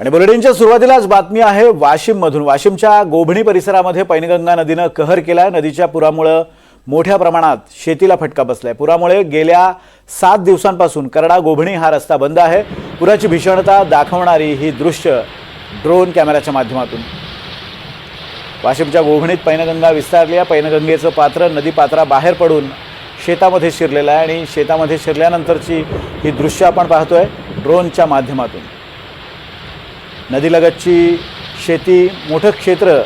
आणि बुलेटिनच्या सुरुवातीलाच बातमी आहे वाशिममधून. वाशिमच्या गोभणी परिसरामध्ये पैनगंगा नदीनं कहर केलाय. नदीच्या पुरामुळं मोठ्या प्रमाणात शेतीला फटका बसलाय. पुरामुळे गेल्या सात दिवसांपासून करडा गोभणी हा रस्ता बंद आहे. पुराची भीषणता दाखवणारी ही दृश्य ड्रोन कॅमेऱ्याच्या माध्यमातून. वाशिमच्या गोभणीत पैनगंगा विस्तारली आहे. पैनगंगेचं पात्र नदी पात्राबाहेर पडून शेतामध्ये शिरलेलं आहे आणि शेतामध्ये शिरल्यानंतरची ही दृश्य आपण पाहतोय ड्रोनच्या माध्यमातून. नदीलगतची शेती मोठं क्षेत्र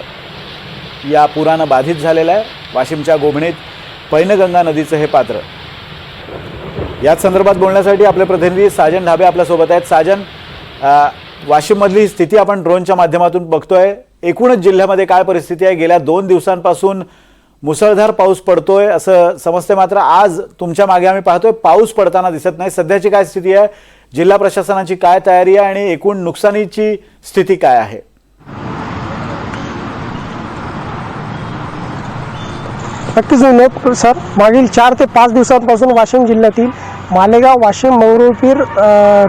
या पुरानं बाधित झालेलं आहे. वाशिमच्या गोभणीत पैनगंगा नदीचं हे पात्र. याच संदर्भात बोलण्यासाठी आपले प्रतिनिधी साजन ढाबे आपल्यासोबत आहेत. साजन वाशिममधली स्थिती आपण ड्रोनच्या माध्यमातून बघतोय. एकूणच जिल्ह्यामध्ये काय परिस्थिती आहे? गेल्या दोन दिवसांपासून मुसळधार पाऊस पडतोय असं समजते मात्र आज तुमच्या मागे आम्ही पाहतोय. पाऊस पडताना दिसत नाही. सध्याची काय स्थिती आहे? जिल्हा प्रशासनाची काय तयारी आहे? आणि एकूण नुकसानीची स्थिती काय आहे? नक्कीच विनोद सर मागील चार ते पाच दिवसांपासून वाशिम जिल्ह्यातील मालेगाव वाशिम मंगरुळपीर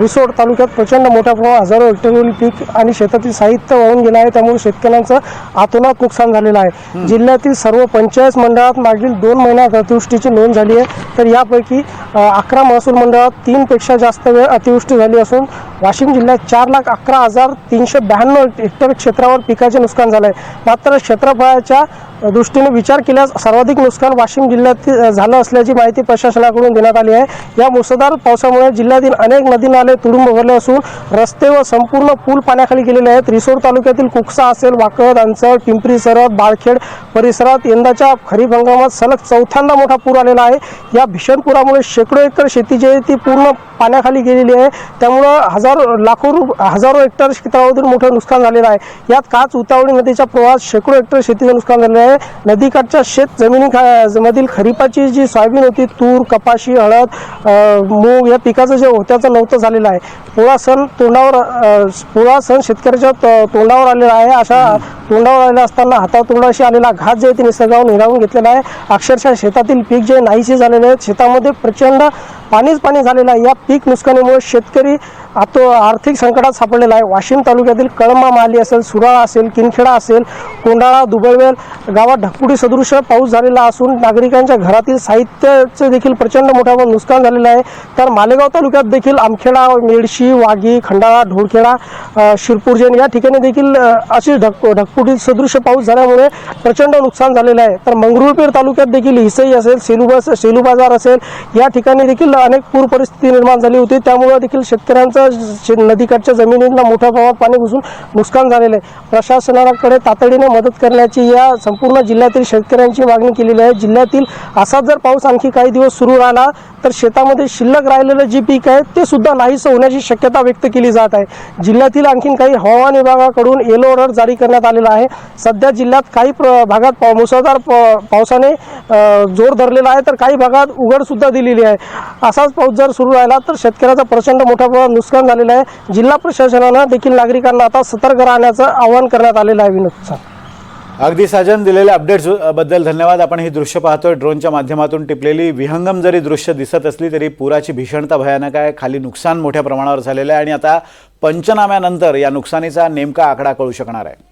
रिसोड तालुक्यात प्रचंड मोठ्या प्रमाणात हजारो हेक्टरवरील पीक आणि शेतातील साहित्य वाहून गेलं आहे. त्यामुळे शेतकऱ्यांचं आतोनात नुकसान झालेलं आहे. जिल्ह्यातील सर्व पंचायत मंडळात मागील दोन महिन्यात अतिवृष्टीची नोंद झाली आहे. तर यापैकी अकरा महसूल मंडळात तीनपेक्षा जास्त वेळ अतिवृष्टी झाली असून वाशिम जिल्ह्यात चार लाख अकरा हजार तीनशे ब्याण्णव हेक्टर क्षेत्रावर पिकाचे नुकसान झालं आहे मात्र क्षेत्रफळाच्या दृष्टीने विचार केल्यास सर्वाधिक नुकसान वाशिम जिल्ह्यात झालं असल्याची माहिती प्रशासनाकडून देण्यात आली आहे. या मुसळधार पावसामुळे जिल्ह्यातील अनेक नदी नाले तुडुंब भरले असून रस्ते व संपूर्ण पूल पाण्याखाली गेलेले आहेत. रिसोड तालुक्यातील कुकसा असेल वाकद अंचळ पिंपरी सरद बाळखेड परिसरात यंदाच्या खरीप हंगामात सलग चौथ्यांदा मोठा पूर आलेला आहे. या भीषण पुरामुळे शेकडो एकर शेती जी आहे ती पूर्ण पाण्याखाली गेलेली आहे. त्यामुळं हजारो लाखो रुप हजारो हेक्टर क्षेत्रावरून मोठं नुकसान झालेलं आहे. यात काच उतावळी नदीच्या प्रवाहात शेकडो हेक्टर शेतीचं नुकसान झालेलं आहे. नदीकाठच्या शेत जमिनी खा मधील खरीपाची जी सोयाबीन होती तूर कपाशी हळद मूग या पिकाचं जे होत्याचं नव्हतं झालेलं आहे. पोळा सण तोंडावर पोळा सण शेतकऱ्याच्या तोंडावर आलेला आहे. अशा तोंडावर आलेला असताना हातातोंडाशी आलेला घात जे आहे ते निसर्गावर निरावून घेतलेला आहे. अक्षरशः शेतातील पीक जे नाहीसे झालेले आहेत. शेतामध्ये प्रचंड पाणीच पाणी झालेलं आहे. या पीक नुकसानीमुळे शेतकरी आतो आर्थिक संकटात सापडलेला आहे. वाशिम तालुक्यातील कळंबा माली असेल सुराळा असेल किनखेडा असेल कोंडाळा दुबळवेल गावात ढकपुडी सदृश पाऊस झालेला असून नागरिकांच्या घरातील साहित्याचे देखील प्रचंड मोठ्या नुकसान झालेलं आहे. तर मालेगाव तालुक्यात देखील आमखेडा मेडशी वाघी खंडाळा ढोळखेडा अ, शिरपूरजेन या ठिकाणी देखील अशी ढक ढकपुटी सदृश पाऊस झाल्यामुळे प्रचंड नुकसान झालेलं आहे. तर मंगरुळपीर तालुक्यात देखील हिसई असेल सेलू सेलू बाजार असेल या ठिकाणी देखील अनेक पूर परिस्थिती निर्माण झाली होती. त्यामुळे देखील शेतकऱ्यांचं शे- नदीकाठच्या जमिनींना मोठ्या प्रमाणात पाणी घुसून नुकसान झालेलं आहे. प्रशासनाकडे तातडीने मदत करण्याची या संपूर्ण जिल्ह्यातील शेतकऱ्यांची मागणी केलेली आहे. जिल्ह्यातील असाच जर पाऊस आणखी काही दिवस सुरू राहिला तर शेतामध्ये शिल्लक राहिलेलं जे पीक आहे ते सुद्धा नाहीसं होण्याची शक्यता व्यक्त केली जात आहे. जिल्ह्यातील आणखीन काही हवामान विभागाकडून येलो अलर्ट जारी करण्यात आलेला आहे. सध्या जिल्ह्यात काही भागात पाव- मुसळधार पावसाने जोर धरलेला आहे तर काही भागात उघड सुद्धा दिलेली आहे. असाच पाऊस जर सुरू राहिला तर शेतकऱ्याचा प्रचंड मोठा प्रमाणात नुकसान झालेलं आहे. जिल्हा प्रशासनानं देखील नागरिकांना आता सतर्क राहण्याचं आवाहन करण्यात आलेलं आहे विनोद अगदी साजन दिलेल्या अपडेट्सबद्दल धन्यवाद. आपण ही दृश्य पाहतोय. ड्रोनच्या माध्यमातून टिपलेली विहंगम जरी दृश्य दिसत असली तरी पुराची भीषणता भयानक आहे. खाली नुकसान मोठ्या प्रमाणावर झालेलं आहे आणि आता पंचनाम्यानंतर या नुकसानीचा नेमका आकडा कळू शकणार आहे.